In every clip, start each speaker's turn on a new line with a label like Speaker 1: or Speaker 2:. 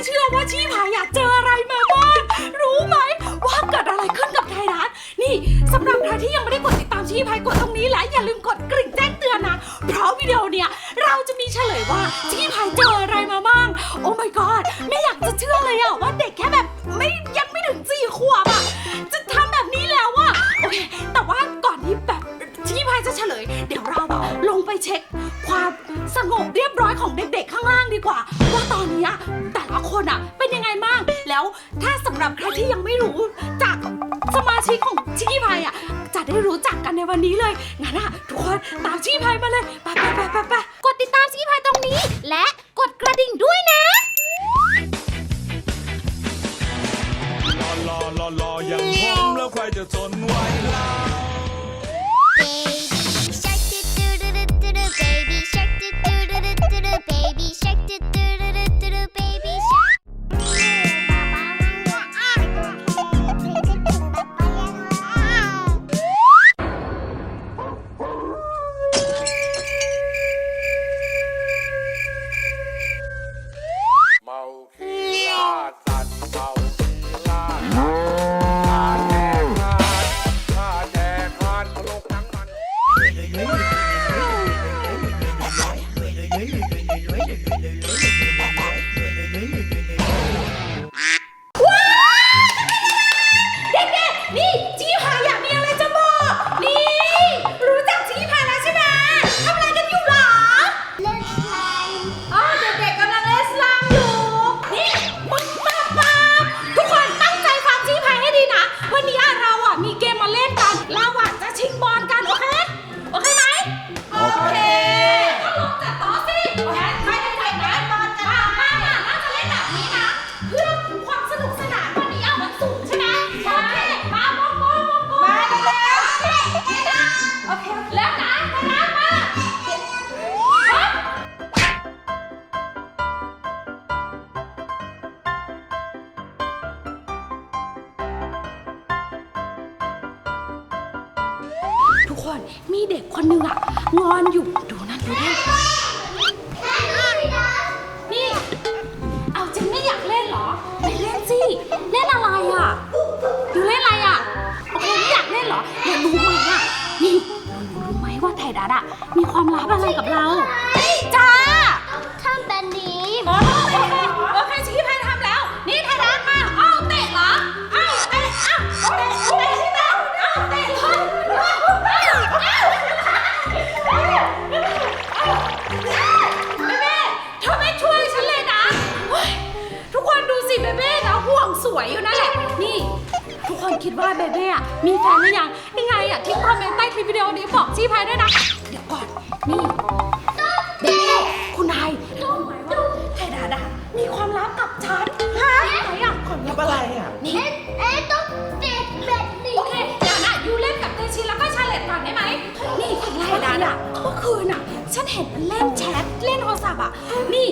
Speaker 1: ไม่เชื่อว่าชีพายอยากเจออะไรมาบ้างรู้ไหมว่าเกิดอะไรขึ้นกับไทยรัฐนี่สำหรับใครที่ยังไม่ได้กดติดตามชีพายกดตรงนี้และอย่าลืมกดกริ่งแจ้งเตือนนะ เพราะวิดีโอเนี่ยเราจะมีเฉลยว่าชีพายเจออะไรมาบ้าง เลยงั้นอะทุกคนตามชิคกี้พายมาเลยไปไปไปไปไป
Speaker 2: กดติดตามชิคกี้พายตรงนี้ และกดกระดิ่งด้วยนะ
Speaker 3: รอรอรอรออย่างผมแล้วใครจะทนไหวเล่า
Speaker 4: Baby shark do do do do do do baby shark do do do do do
Speaker 5: เด็
Speaker 1: กคนหนึ่งอะงอนอยู่ดูนั่นดูนี่นี่ เอาจริงไม่อยากเล่นเหรอ ไปเล่นสิ เล่นอะไรอะอยู่เล่นอะไรอะโอเคไม่อยากเล่นเหรออย่ารู้ไหมอะนี่รู้ไหมว่าไทยดัตอะมีความลับอะไรกับเรา คนคิดว่าเบเบ้อะมีแฟนหรือยังยังไงอะทิ้งคอมเมนต์ใต้คลิปวิดีโอนี้บอกชี้พายด้วยนะ เดี๋ยวก่อน นี่เบเบ้คุณนายรู้ไหมว่าไทยดาดามีความลับกับฉันฮะไหนอะความลับอะไรอะนี่
Speaker 4: เอ๊ะต้องเป็นแบบนี้
Speaker 1: โอเคเดี๋ยวนะยูเล่นกับเตชินแล้วก็ชาเลตก่อนได้ไหมนี่ไทยดาดาเมื่อคืนอะฉันเห็นมันเล่นแชทเล่นโทรศัพท์อะนี่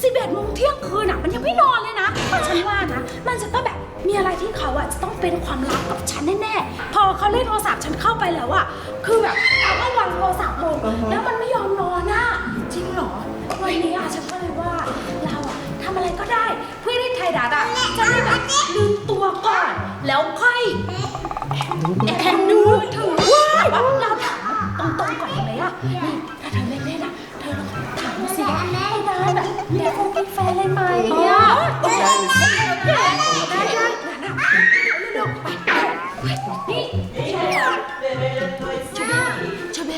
Speaker 1: 11โมงเที่ยงคืนอะมันยังไม่นอนเลยนะฉันว่านะ มันจะต้องแบบมีอะไรที่เขาอะจะต้องเป็นความลับกับฉันแน่ๆ พอเขาเล่นโทรศัพท์ฉันเข้าไปแล้วอะคือแบบเขาก็วางโทรศัพท์ลงแล้วมันไม่ยอมนอนอะจริงเหรอ วันนี้อะฉันก็เลยว่าเราอะทำอะไรก็ได้เพื่อที่ไทยดัตอะจะได้แบบลืมตัวก่อนแล้วค่อยแอบดูถือว่าเราถามตรงๆก่อนได้ไหมอะ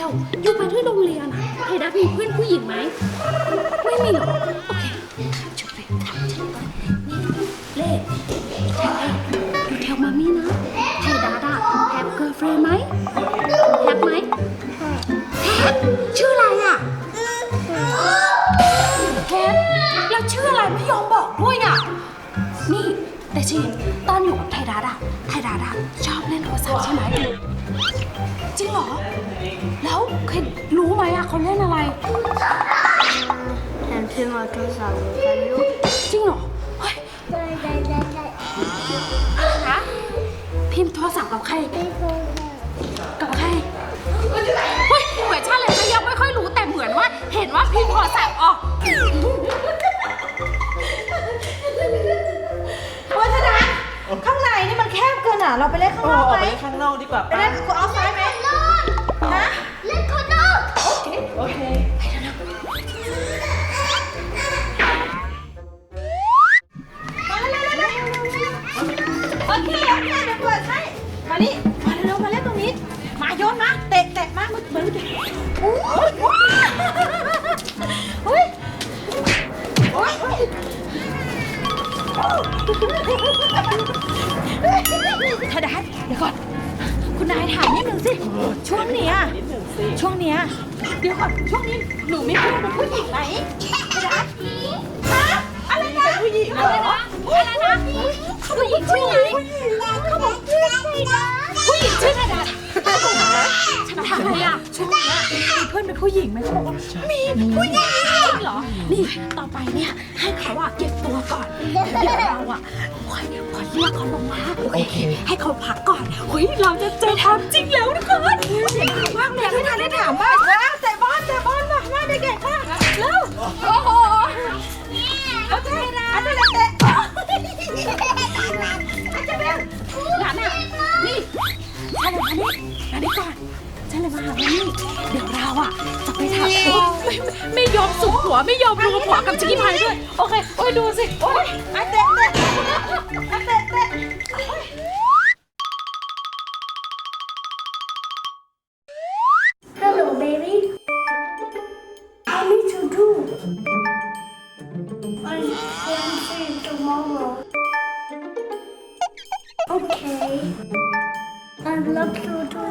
Speaker 1: เชเบลอยู่ไปที่โรงเรียนอะไทยดัตมีเพื่อนผู้หญิงไหม ไม่มีหรอ โอเคถามชุดไปถามฉันก่อนนี่เล่เทเล่อยู่แถวมามี่นะไทยดาดาแฮปเกิร์ลเฟรนไหมแฮปไหมแฮปชื่ออะไรอะแฮปแล้วชื่ออะไรไม่ยอมบอกด้วยอะนี่ แต่ชีตอนอยู่กับไทยดาดาไทยดาดาชอบเล่นโทรศัพท์ใช่ไหมจริงเหรอ แล้วเคยรู้ไหมอะเขาเล่นอะไร
Speaker 4: ฉันพิมพ์มาโทรศัพท์กันลูก
Speaker 1: จริงเหรอเฮ้ย
Speaker 4: ได้ได้ได้ได้
Speaker 1: อะไรนะพิมพ์โทรศัพท์กับใครกับใครเฮ้ยเหมือนชาเลยจะยังไม่ค่อยรู้แต่เหมือนว่า เห็นว่าพิมพ์โทรศัพท์ออก
Speaker 6: แค
Speaker 7: บเกินอะ เราไป
Speaker 4: เล่นข้างนอก
Speaker 7: ไหมไปเล่นข้างนอกดีกว่าไปเล่นเอาซ้ายไหมนะ เล่นข้างนอก โอเคโอเค ก่อน คุณนายถามนิดนึงสิ ช่วงเนี้ย
Speaker 6: นิดหนึ่งสิ
Speaker 7: ช่วงเนี้ยเดี๋ยวก่อนช่วงนี้หนูมีเพื่อนเป็นผู้หญิงไหมเธอดัดฮะอะไรนะ
Speaker 6: ผู้หญิงเหรอ
Speaker 7: อะไรนะผู้หญิงชื่ออะไรเขาบอกเพื่อนไงนะผู้หญิงชื่ออะไรนะ ฉันถามเลยอะช่วงเนี้ยมีเพื่อนเป็นผู้หญิงไหมเขาบอกว่ามีผู้หญิงจริงเหรอ นี่ต่อไปเนี่ยให้เขาอะเก็บตัวก่อนแล้วเดี๋ยวเราอะค่อยค่อยเรียกเขาลงมาโอเค ให้เขาพักก่อนเฮ้ยเราจะเจอทำจริงแล้วทุกคนเสียงดังมากเลยไม่ทันได้ถามมากนะแต่บ้านแต่บ้านมามาเด็กๆมาแล้วโอ้โหโอเคนะอันนั้นแหละเตะ ฉันเลยมานี่มานี่ก่อนฉันเลยมาหาวันนี้เดี๋ยวเราอะจะไปถามไม่ไม่ยอมสุกหัวไม่ยอมรวมหัวกับชิคกี้พายด้วย โอเค โอ้ยดูสิ โอ้ยอะเตะเตะอะเตะเตะโอ้ย
Speaker 4: Hello baby I need to do I can see tomorrow Okay love you too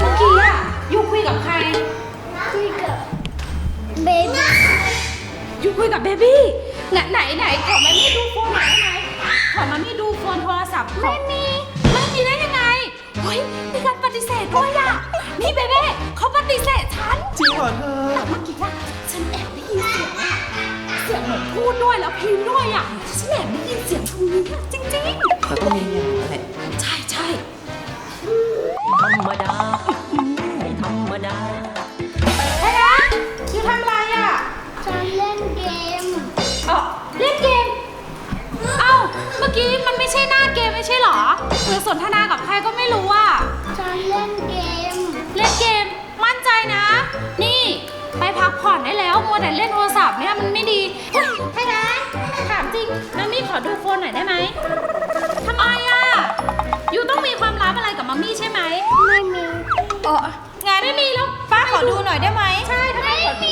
Speaker 1: เมื่อกี้อะยูคุยกับใคร
Speaker 4: คุยกับ baby
Speaker 1: ยูคุยกับเบบี้ไหนไหนไหนขอมามี่ดูโฟนหน่อยได้ไหมขอมามี่ดูโฟนโทรศัพท์ไม่มีไม่มีได้ยังไงเฮ้ยมีการปฏิเสธด้วยอะนี่เบเบ้เขาปฏิเสธฉัน
Speaker 6: จริงเหรอเธอ
Speaker 1: แต่เมื่อกี้ว่าฉันแอบได้ยินเสียงอะเสียงเหมือนพูดด้วยแล้วพิมพ์ด้วยอะฉันแอบได้ยินเสียงตรงนี้อะจริง
Speaker 6: แต่ต้อง
Speaker 4: ก
Speaker 1: ผ่อนได้แล้วมัวแต่เล่นโทรศัพท์เนี่ยมันไม่ดีเฮ้ยใช่นะถามจริงมัมมี่ขอดูโฟนหน่อยได้ไหมทำไมอะยูต้องมีความลับอะไรกับมัมมี่ใช่ไหม
Speaker 4: ไม่มี
Speaker 1: เอองานไม่มีแล้ว
Speaker 7: ป้าขอดูหน่อยได้ไหม
Speaker 1: ใช่ทำไมขอดู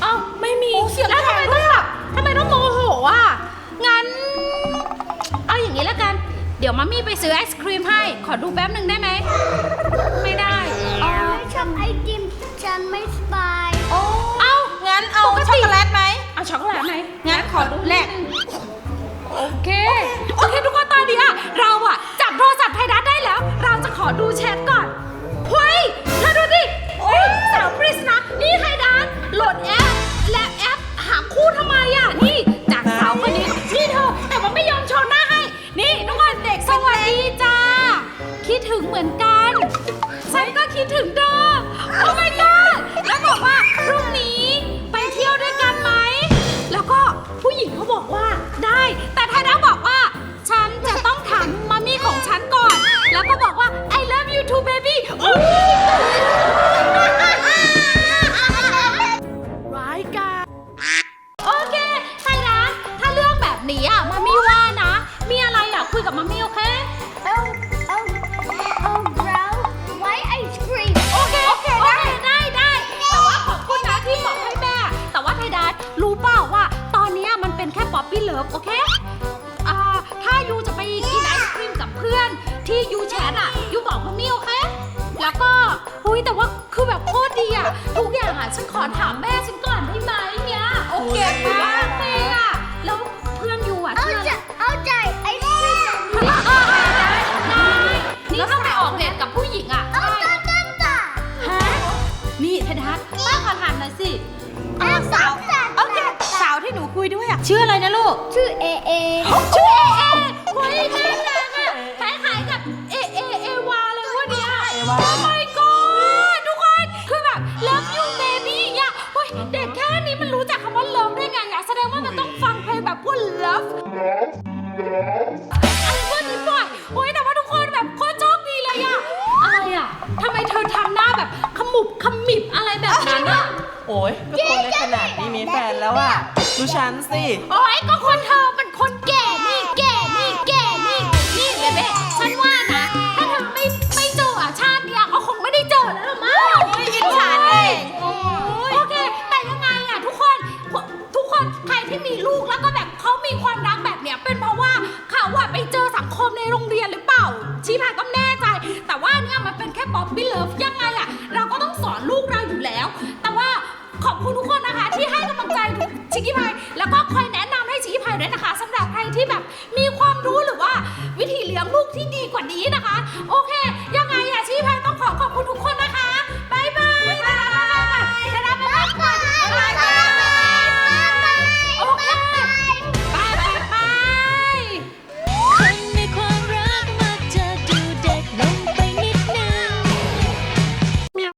Speaker 1: เอ้าไม่มีแล้วทำไมต้องแบบทำไมต้องโมโหอะงั้น เอาอย่างนี้แล้วกัน เดี๋ยวมัมมี่ไปซื้อไอศครีมให้ ขอดูแป๊บหนึ่งได้ไหม ไม่ได้
Speaker 4: ฉันไม่ชอบไอติมฉันไม่สบาย
Speaker 7: โอ้
Speaker 1: เอ้า
Speaker 7: งั้นเอาช็อกโกแลตไหม
Speaker 1: เอาช็อกโกแลตไหม
Speaker 7: งั้นขอดูแลก
Speaker 1: โอเค โอเค ทุกคนตอนนี้อะเราอะจับโทรศัพท์ไทยดัสได้แล้ว เราจะขอดูแชทก่อนิฟโอเคอ่าถ้ายูจะไปกินไอศครีมกับเพื่อนที่ยูแชทอะยูบอกมัมมี่โอเค แล้วก็อุ้ยแต่ว่าคือแบบโคตรดีอะทุกอย่างอะฉันขอถามแม่ฉันก่อนได้ไหมเนี่ยโอเคไหม ไรนะลูก ชื่อเอเอ
Speaker 7: ชื่อ
Speaker 1: เอเอเฮ้ยน่ารักอะคล้ายๆกับเอเอเอวาเลยวันนี่ยเอวา Oh my god ทุกคนคือแบบ love you baby อ่าเงี้ยเฮ้ยเด็กแค่นี้มันรู้จักคำว่า love ได้ไงอะแสดงว่ามันต้องฟังเพลงแบบพวก love อันรพวกนี้บ่อยโอ้ยแต่ว่าทุกคนแบบโคตรโชคดีเลยอะอะไรอะทำไมเธอทำหน้าแบบขมุบขมิบอะ
Speaker 8: โอ้ยก็ตัวเล็กขนาดนี้มีแฟนแล้วอะดูฉันสิ
Speaker 1: โอ้ยก็คนเธอเป็นคนแก่นี่แก่นี่แก่นี่นี่เบเบ้ฉันว่านะถ้าเธอไม่ไม่เจออะชาติเนี้ยก็คงไม่ได้เจอแล้วละมั้งไม่ยินฉันเองโอเค แต่ยังไงอะทุกคนทุกคนใครที่มีลูกแล้วก็แบบเขามีความรักแบบเนี้ยเป็นเพราะว่าเขาอะไปเจอสังคมในโรงเรียน